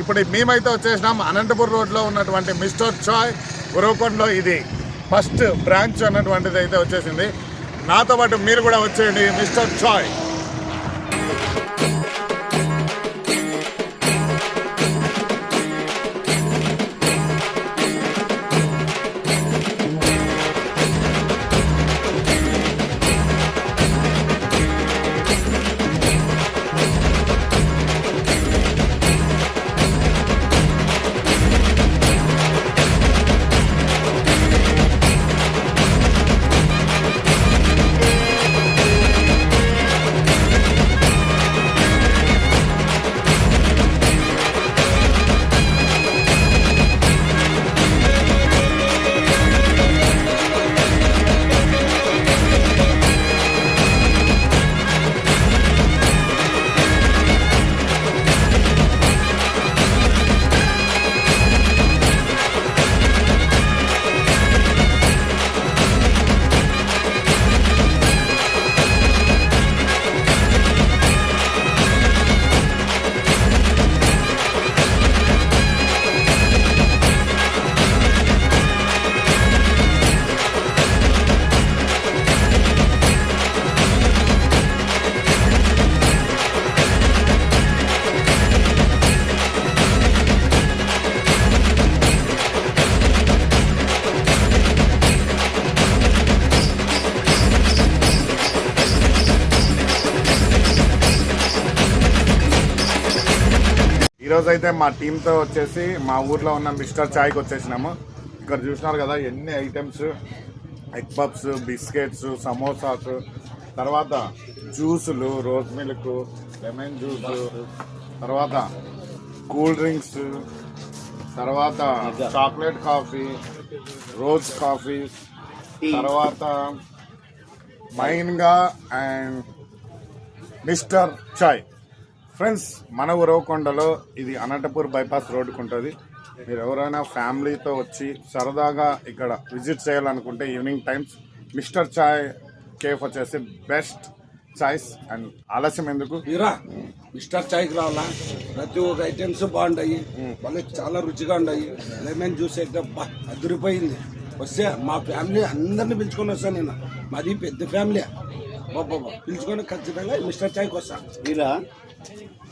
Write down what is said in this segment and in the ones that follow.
ఇప్పుడు మేమైతే వచ్చేసినాం అనంతపూర్ రోడ్లో ఉన్నటువంటి మిస్టర్ చాయ్ ఉరవకొండలో ఇది ఫస్ట్ బ్రాంచ్ అన్నటువంటిది అయితే వచ్చేసింది. నాతో పాటు మీరు కూడా వచ్చేయండి మిస్టర్ చాయ్. ఈరోజు అయితే మా టీంతో వచ్చేసి మా ఊర్లో ఉన్న మిస్టర్ చాయ్కి వచ్చేసినాము. ఇక్కడ చూసినారు కదా ఎన్ని items? Egg puffs biscuits samosas తర్వాత జ్యూసులు రోజ్ మిల్క్ లెమన్ జ్యూస్ తర్వాత కూల్ డ్రింక్స్ తర్వాత చాక్లెట్ కాఫీ రోజ్ కాఫీ తర్వాత మైన్గా అండ్ మిస్టర్ చాయ్ ఫ్రెండ్స్ మన ఉరవకొండలో ఇది అనంతపూర్ బైపాస్ రోడ్డుకు ఉంటుంది. మీరు ఎవరైనా ఫ్యామిలీతో వచ్చి సరదాగా ఇక్కడ విజిట్ చేయాలనుకుంటే evening times mister Chai cafe వచ్చేసి బెస్ట్ చాయిస్ అండ్ ఆలస్యం ఎందుకు? మీరా మిస్టర్ చాయ్కి రావాలా? ప్రతి ఒక్క ఐటమ్స్ బాగుంటాయి. వాళ్ళకి చాలా రుచిగా ఉన్నాయి లెమన్ జ్యూస్ అయితే అదిరిపోయింది. వస్తే మా ఫ్యామిలీ అందరిని పిలుచుకొని వస్తాను నేను. మాది పెద్ద ఫ్యామిలీ. బాబా పిలుచుకొని ఖచ్చితంగా మిస్టర్ చాయ్కి వస్తా. వీరా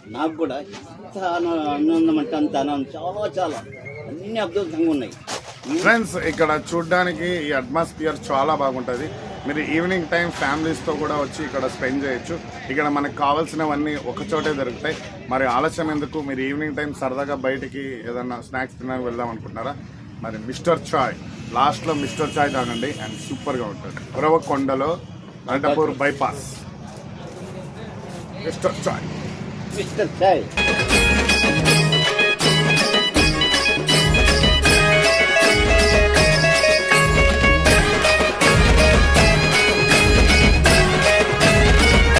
నాకు కూడా ఎంత ఆన- ఆనందం అంటే అంత ఆనందం చాలా చాలా. అన్ని అద్భుతంగా ఉన్నాయి. ఫ్రెండ్స్ ఇక్కడ చూడడానికి ఈ అట్మాస్ఫియర్ చాలా బాగుంటుంది. మీరు ఈవినింగ్ టైం ఫ్యామిలీస్తో కూడా వచ్చి ఇక్కడ స్పెండ్ చేయొచ్చు. ఇక్కడ మనకు కావాల్సినవన్నీ ఒక చోటే దొరుకుతాయి. మరి ఆలస్యం ఎందుకు? మీరు ఈవినింగ్ టైం సరదాగా బయటికి ఏదన్నా స్నాక్స్ తినడానికి వెళ్దాం అనుకుంటున్నారా? మరి మిస్టర్ చాయ్ లాస్ట్లో మిస్టర్ చాయ్ తాగండి అండ్ సూపర్గా ఉంటుంది ఉరవకొండలో Anantapur bypass mister Chai. Mister Chai